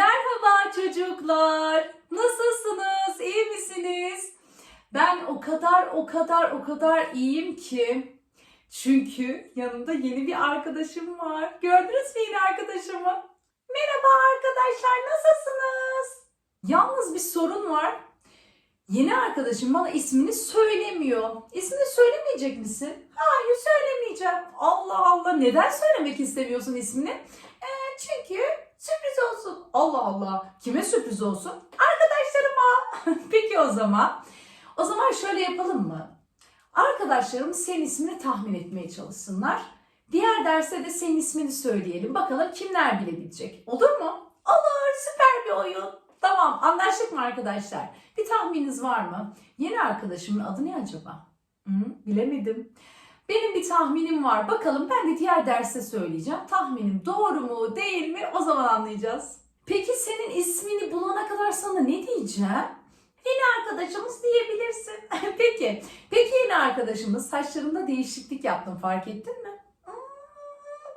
Merhaba çocuklar. Nasılsınız? İyi misiniz? Ben o kadar o kadar o kadar iyiyim ki. Çünkü yanımda yeni bir arkadaşım var. Gördünüz mü yeni arkadaşımı? Merhaba arkadaşlar nasılsınız? Yalnız bir sorun var. Yeni arkadaşım bana ismini söylemiyor. İsmini söylemeyecek misin? Hayır söylemeyeceğim. Allah Allah neden söylemek istemiyorsun ismini? Ee. Allah Allah kime sürpriz olsun? Arkadaşlarıma. Peki o zaman. O zaman şöyle yapalım mı? Arkadaşlarım senin ismini tahmin etmeye çalışsınlar. Diğer derste de senin ismini söyleyelim. Bakalım kimler bilebilecek. Olur mu? Olur süper bir oyun. Tamam anlaştık mı arkadaşlar? Bir tahmininiz var mı? Yeni arkadaşımın adı ne acaba? Hı, bilemedim. Benim bir tahminim var. Bakalım ben de diğer derste söyleyeceğim. Tahminim doğru mu değil mi o zaman anlayacağız. Peki senin ismini bulana kadar sana ne diyeceğim? Yeni arkadaşımız diyebilirsin. Peki. Peki yeni arkadaşımız saçlarında değişiklik yaptım fark ettin mi? Hmm,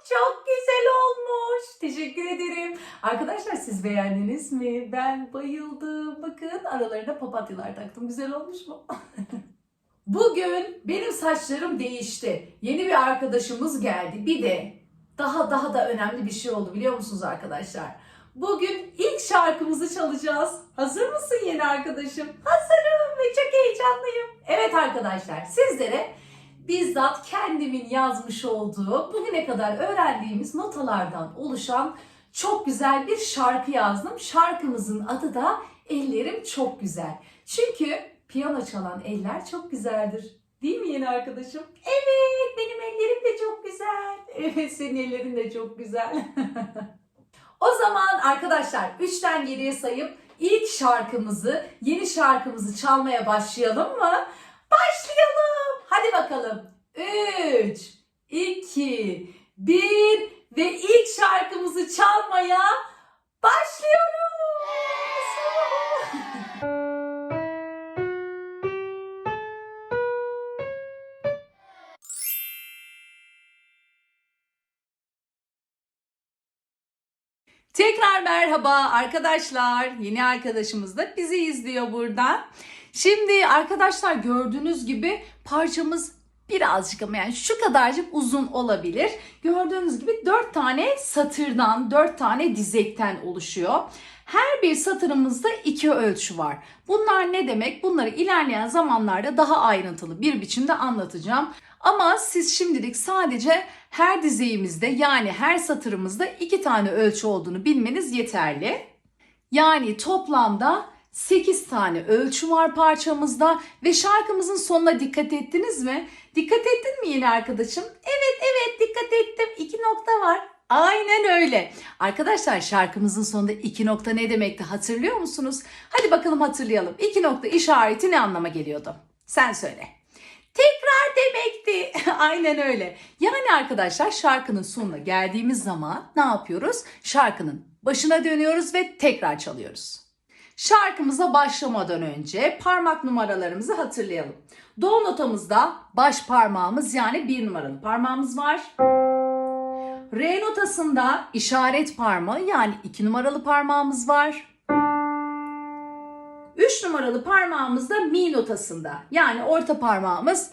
Çok güzel olmuş. Teşekkür ederim. Arkadaşlar siz beğendiniz mi? Ben bayıldım. Bakın aralarına papatyalar taktım. Güzel olmuş mu? Bugün benim saçlarım değişti. Yeni bir arkadaşımız geldi. Bir de daha daha da önemli bir şey oldu biliyor musunuz arkadaşlar? Bugün ilk şarkımızı çalacağız. Hazır mısın yeni arkadaşım? Hazırım ve çok heyecanlıyım. Evet arkadaşlar sizlere bizzat kendimin yazmış olduğu bugüne kadar öğrendiğimiz notalardan oluşan çok güzel bir şarkı yazdım. Şarkımızın adı da Ellerim Çok Güzel. Çünkü piyano çalan eller çok güzeldir. Değil mi yeni arkadaşım? Evet benim ellerim de çok güzel. Evet senin ellerin de çok güzel. o zaman arkadaşlar 3'ten geriye sayıp ilk şarkımızı, yeni şarkımızı çalmaya başlayalım mı? Başlayalım. Hadi bakalım. 3, 2, 1 ve ilk şarkımızı çalmaya başlıyoruz. Tekrar merhaba arkadaşlar. Yeni arkadaşımız da bizi izliyor buradan. Şimdi arkadaşlar gördüğünüz gibi parçamız birazcık ama yani şu kadarcık uzun olabilir. Gördüğünüz gibi 4 tane satırdan, 4 tane dizekten oluşuyor. Her bir satırımızda iki ölçü var. Bunlar ne demek? Bunları ilerleyen zamanlarda daha ayrıntılı bir biçimde anlatacağım. Ama siz şimdilik sadece her dizeğimizde yani her satırımızda iki tane ölçü olduğunu bilmeniz yeterli. Yani toplamda 8 tane ölçü var parçamızda ve şarkımızın sonuna dikkat ettiniz mi? Dikkat ettin mi yeni arkadaşım? Evet evet dikkat ettim. İki nokta var. Aynen öyle. Arkadaşlar şarkımızın sonunda iki nokta ne demekti hatırlıyor musunuz? Hadi bakalım hatırlayalım. İki nokta işareti ne anlama geliyordu? Sen söyle. Tekrar demekti. Aynen öyle. Yani arkadaşlar şarkının sonuna geldiğimiz zaman ne yapıyoruz? Şarkının başına dönüyoruz ve tekrar çalıyoruz. Şarkımıza başlamadan önce parmak numaralarımızı hatırlayalım. Do notamızda baş parmağımız yani bir numaralı parmağımız var. Re notasında işaret parmağı yani iki numaralı parmağımız var. 3 numaralı parmağımız da mi notasında. Yani orta parmağımız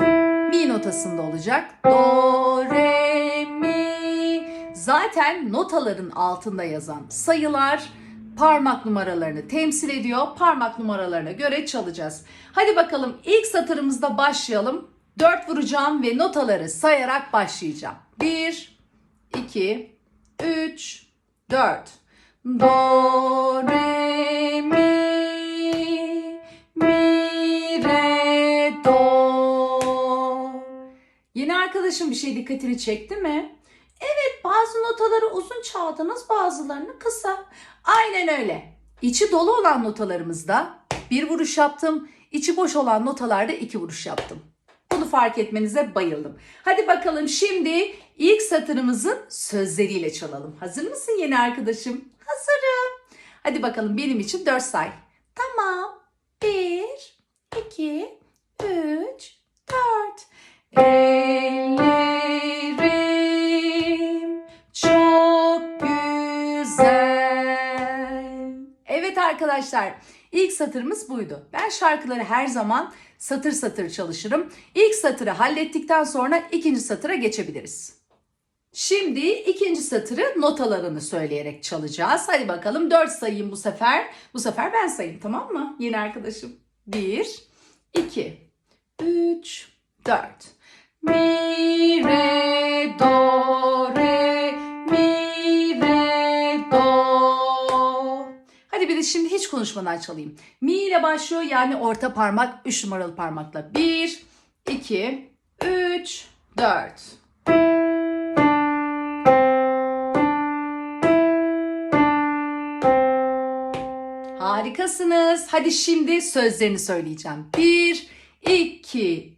mi notasında olacak. Do, re, mi. Zaten notaların altında yazan sayılar parmak numaralarını temsil ediyor. Parmak numaralarına göre çalacağız. Hadi bakalım ilk satırımızda başlayalım. 4 vuracağım ve notaları sayarak başlayacağım. 1, 2, 3, 4. Do, re, arkadaşım bir şey dikkatini çekti mi? Evet bazı notaları uzun çaldınız bazılarını kısa. Aynen öyle. İçi dolu olan notalarımızda bir vuruş yaptım. İçi boş olan notalarda iki vuruş yaptım. Bunu fark etmenize bayıldım. Hadi bakalım şimdi ilk satırımızın sözleriyle çalalım. Hazır mısın yeni arkadaşım? Hazırım. Hadi bakalım benim için dört say. Tamam. Bir, iki, üç, dört. Ellerim arkadaşlar ilk satırımız buydu. Ben şarkıları her zaman satır satır çalışırım. İlk satırı hallettikten sonra ikinci satıra geçebiliriz. Şimdi ikinci satırı notalarını söyleyerek çalacağız. Hadi bakalım 4 sayayım bu sefer. Bu sefer ben sayayım tamam mı? Yeni arkadaşım. 1, 2, 3, 4. Mi, re, do, re, bir hiç konuşmadan çalayım. Mi ile başlıyor yani orta parmak 3 numaralı parmakla. 1, 2, 3, 4. Harikasınız. Hadi şimdi sözlerini söyleyeceğim. 1, 2,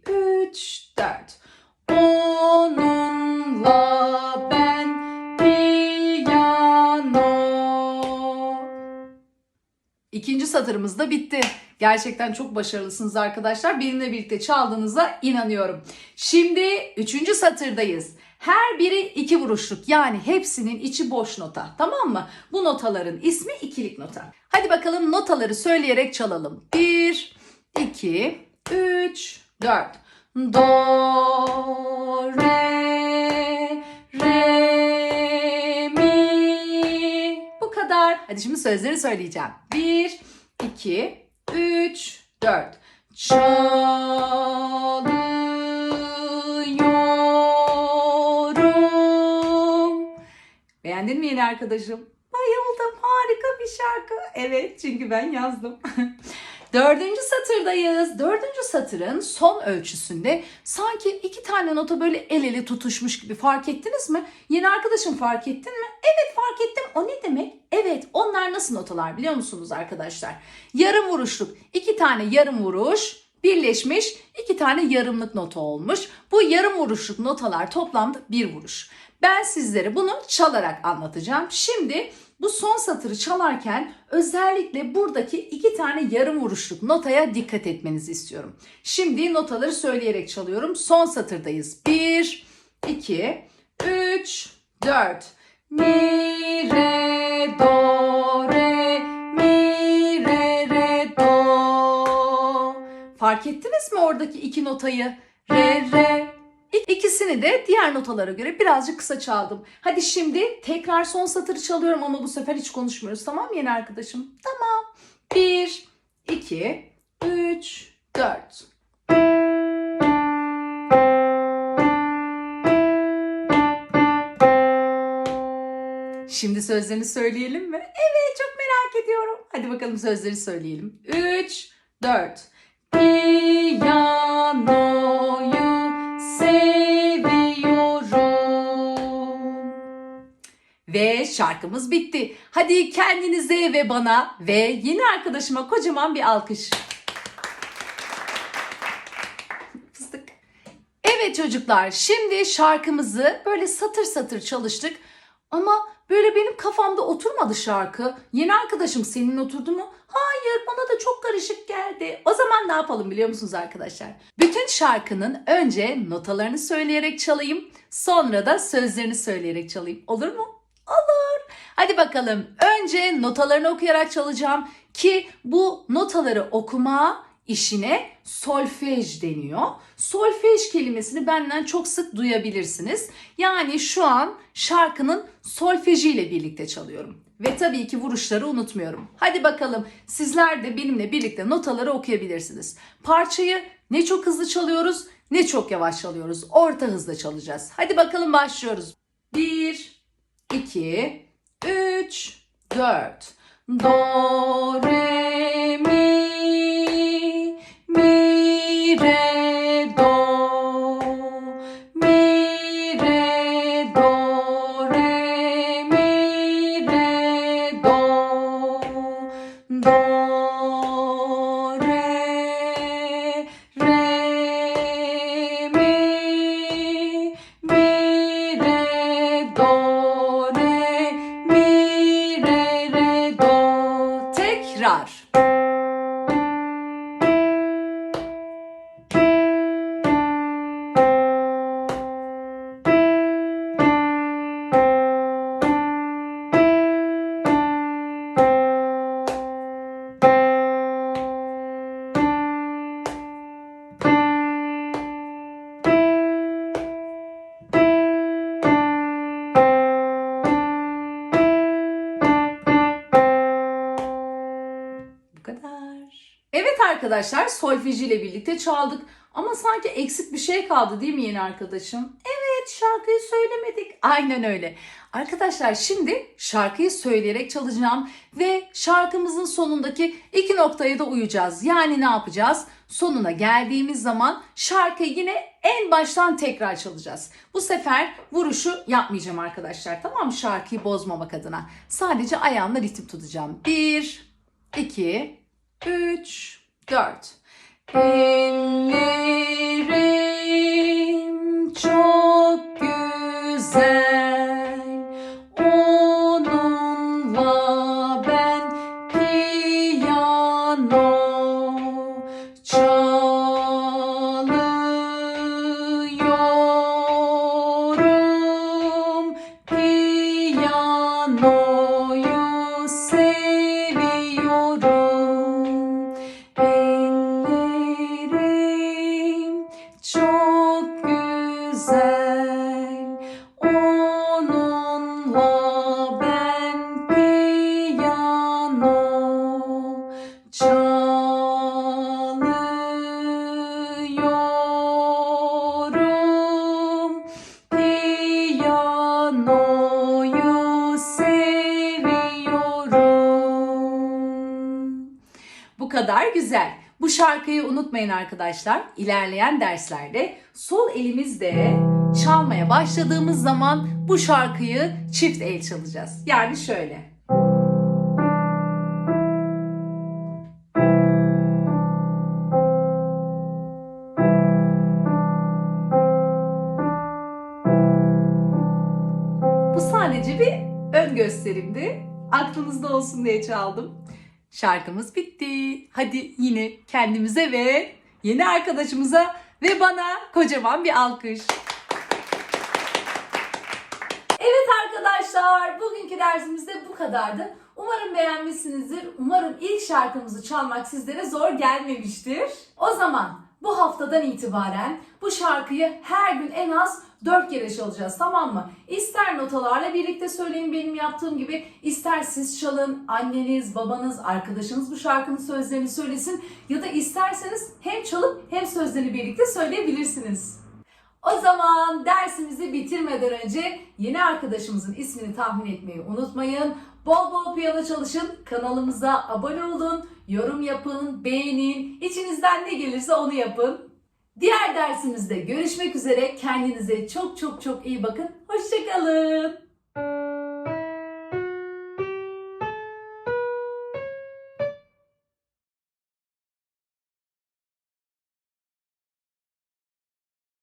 İkinci satırımız da bitti. Gerçekten çok başarılısınız arkadaşlar. Benimle birlikte çaldığınıza inanıyorum. Şimdi üçüncü satırdayız. Her biri iki vuruşluk yani hepsinin içi boş nota tamam mı? Bu notaların ismi ikilik nota. Hadi bakalım notaları söyleyerek çalalım. 1, 2, 3, 4. Do, re, Hadi şimdi sözleri söyleyeceğim. 1, 2, 3, 4. Çalıyorum. Beğendin mi yeni arkadaşım? Bayıldım. Harika bir şarkı. Evet çünkü ben yazdım. Dördüncü satırdayız. Dördüncü satırın son ölçüsünde sanki iki tane nota böyle el ele tutuşmuş gibi fark ettiniz mi? Yeni arkadaşım fark ettin mi? Evet fark ettim. O ne demek? Evet onlar nasıl notalar biliyor musunuz arkadaşlar? Yarım vuruşluk iki tane yarım vuruş birleşmiş iki tane yarımlık nota olmuş. Bu yarım vuruşluk notalar toplamda bir vuruş. Ben sizlere bunu çalarak anlatacağım. Şimdi bu son satırı çalarken özellikle buradaki iki tane yarım vuruşluk notaya dikkat etmenizi istiyorum. Şimdi notaları söyleyerek çalıyorum. Son satırdayız. 1, 2, 3, 4. Mi, re, do, re, mi, re, re, do. Fark ettiniz mi oradaki iki notayı? Re, re, İkisini de diğer notalara göre birazcık kısa çaldım. Hadi şimdi tekrar son satırı çalıyorum ama bu sefer hiç konuşmuyoruz. Tamam mı yeni arkadaşım? Tamam. 1, 2, 3, 4. Şimdi sözlerini söyleyelim mi? Evet çok merak ediyorum. Hadi bakalım sözleri söyleyelim. 3, 4. Piyanoyu Ve şarkımız bitti. Hadi kendinize ve bana ve yeni arkadaşıma kocaman bir alkış. Fıstık. Evet çocuklar şimdi şarkımızı böyle satır satır çalıştık. Ama böyle benim kafamda oturmadı şarkı. Yeni arkadaşım senin oturdu mu? Hayır bana da çok karışık geldi. O zaman ne yapalım biliyor musunuz arkadaşlar? Bütün şarkının önce notalarını söyleyerek çalayım. Sonra da sözlerini söyleyerek çalayım. Olur mu? Olur. Hadi bakalım. Önce notalarını okuyarak çalacağım ki bu notaları okuma işine solfej deniyor. Solfej kelimesini benden çok sık duyabilirsiniz. Yani şu an şarkının solfejiyle birlikte çalıyorum. Ve tabii ki vuruşları unutmuyorum. Hadi bakalım sizler de benimle birlikte notaları okuyabilirsiniz. Parçayı ne çok hızlı çalıyoruz ne çok yavaş çalıyoruz. Orta hızda çalacağız. Hadi bakalım başlıyoruz. 1, 2, 3, 4. Do, re, arkadaşlar solfeji ile birlikte çaldık. Ama sanki eksik bir şey kaldı değil mi yeni arkadaşım? Evet şarkıyı söylemedik. Aynen öyle. Arkadaşlar şimdi şarkıyı söyleyerek çalacağım ve şarkımızın sonundaki iki noktaya da uyacağız. Yani ne yapacağız? Sonuna geldiğimiz zaman şarkıyı yine en baştan tekrar çalacağız. Bu sefer vuruşu yapmayacağım arkadaşlar. Tamam mı? Şarkıyı bozmamak adına. Sadece ayağımla ritim tutacağım. Bir, iki, üç, dört. Ellerim kadar güzel. Bu şarkıyı unutmayın arkadaşlar. İlerleyen derslerde sol elimizde çalmaya başladığımız zaman bu şarkıyı çift el çalacağız. Yani şöyle. Bu sadece bir ön gösterimdi. Aklınızda olsun diye çaldım. Şarkımız bitti. Hadi yine kendimize ve yeni arkadaşımıza ve bana kocaman bir alkış. Evet arkadaşlar, bugünkü dersimiz de bu kadardı. Umarım beğenmişsinizdir. Umarım ilk şarkımızı çalmak sizlere zor gelmemiştir. O zaman bu haftadan itibaren bu şarkıyı her gün en az 4 kere çalacağız tamam mı? İster notalarla birlikte söyleyin benim yaptığım gibi, ister siz çalın, anneniz, babanız, arkadaşınız bu şarkının sözlerini söylesin ya da isterseniz hem çalıp hem sözlerini birlikte söyleyebilirsiniz. O zaman dersimizi bitirmeden önce yeni arkadaşımızın ismini tahmin etmeyi unutmayın. Bol bol piyano çalışın, kanalımıza abone olun, yorum yapın, beğenin, içinizden ne gelirse onu yapın. Diğer dersimizde görüşmek üzere. Kendinize çok çok çok iyi bakın. Hoşçakalın.